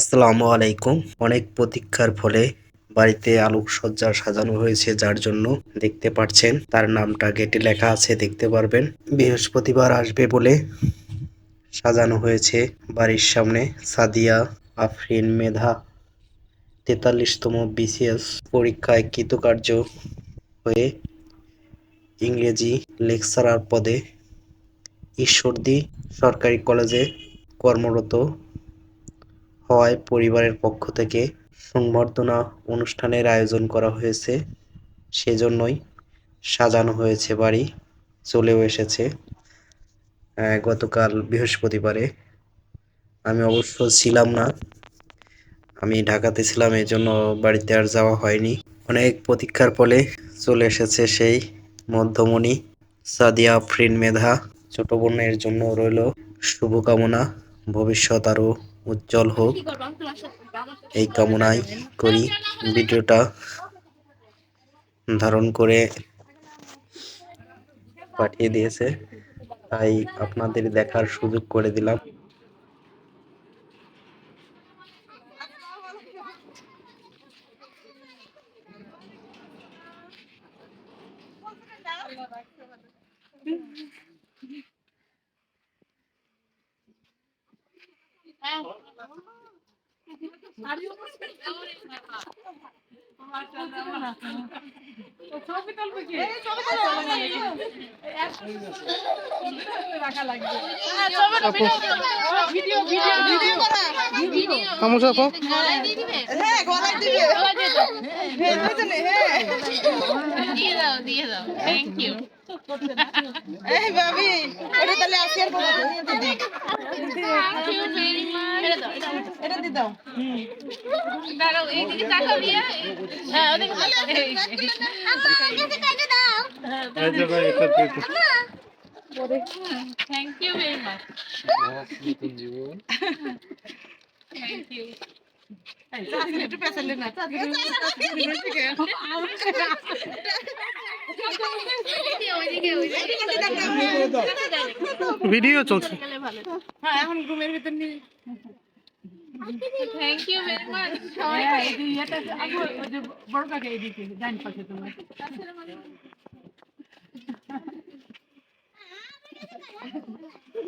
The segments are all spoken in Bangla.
আসসালামু আলাইকুম। অনেক প্রতীক্ষার ফলে বাড়িতে আলোকসজ্জা সাজানো হয়েছে, যার জন্য দেখতে পাচ্ছেন তার নামটা গেটে লেখা আছে, দেখতে পারবেন। বৃহস্পতিবার আসবে বলে সাজানো হয়েছে বাড়ির সামনে সাদিয়া আফরিন মেধা, তেতাল্লিশতম বিসিএস পরীক্ষায় কৃতকার্য হয়ে ইংরেজি লেকচারার পদে ঈশ্বরদী সরকারি কলেজে কর্মরত হওয়ায় পরিবারের পক্ষ থেকে সংবর্ধনা অনুষ্ঠানের আয়োজন করা হয়েছে। সেজন্যই সাজানো হয়েছে বাড়ি, চলেও এসেছে। গতকাল বৃহস্পতিবারে। আমি অবশ্য ছিলাম না। আমি ঢাকাতে ছিলাম এই জন্য বাড়িতে আর যাওয়া হয়নি। অনেক প্রতীক্ষার ফলে চলে এসেছে সেই মধ্যমণি সাদিয়া আফরিন মেধা। ছোট বোনের জন্য রইল শুভকামনা। ভবিষ্যৎ আরও উজ্জ্বল হোক। এই কামনাই করি ভিডিওটা ধারণ করে পাঠিয়ে দিয়েছে। তাই আপনাদের দেখার সুযোগ করে দিলাম। তামসা আপা? হ্যাঁ গলায় দিবে। বুঝলে দিয়ে দাও দিয়ে দাও থ্যাংক ইউ এই ভাবি ওটা তাহলে আসিয়ার থ্যাংক ইউ ভেরি মাচ এটা দাও এটা দি দাও। দাঁড়াও এইদিকে তাকাও রিয়া হ্যাঁ ওদিকে তাকাও। এই thank you very much thank you একটু পেছালে না ভিডিও চলছে। হ্যাঁ এখন ঘুমের ভিতর নিয়ে থ্যাংক ইউ ভেরি মাচ সবাই দেখে দেখে দাদি মাথা থেকে যায় এখানে ও আব্বার সাথে এই পাশে আসলে ছবিটা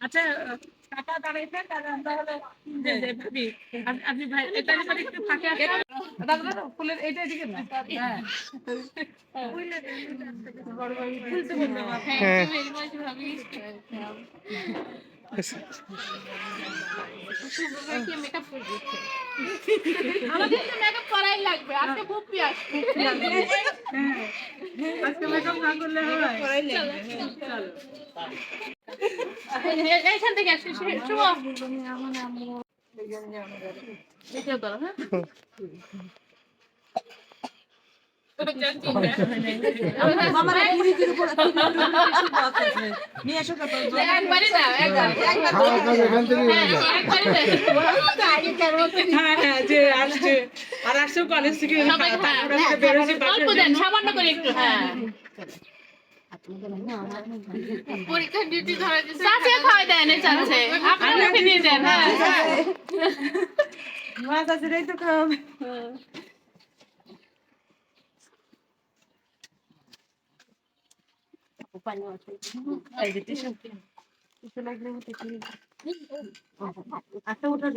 আচ্ছা কাকা দাঁড়াইছে তাহলে আমরা হলো যে যে ভাবি আপনি ভাই এটা এবার একটু ফাঁকে দাদা দাদা ফুলের এইটা এদিকে না? হ্যাঁ। ফুলতে ভাবি। এইখান থেকে আসি শুভ ভিডিও করো আর আসছে কলেজ থেকে তারপরে আমরা বেরোছি অল্প দেন সামান্য করে একটু হ্যাঁ। পরীক্ষার ডিউটি ধরা দিচ্ছে। চাচে খাওয়াই দেন এই চাচে। আপনার মুখে দিয়ে দেন হ্যাঁ। মাছ আছে তো খাওয়াবে। আচ্ছা ওটা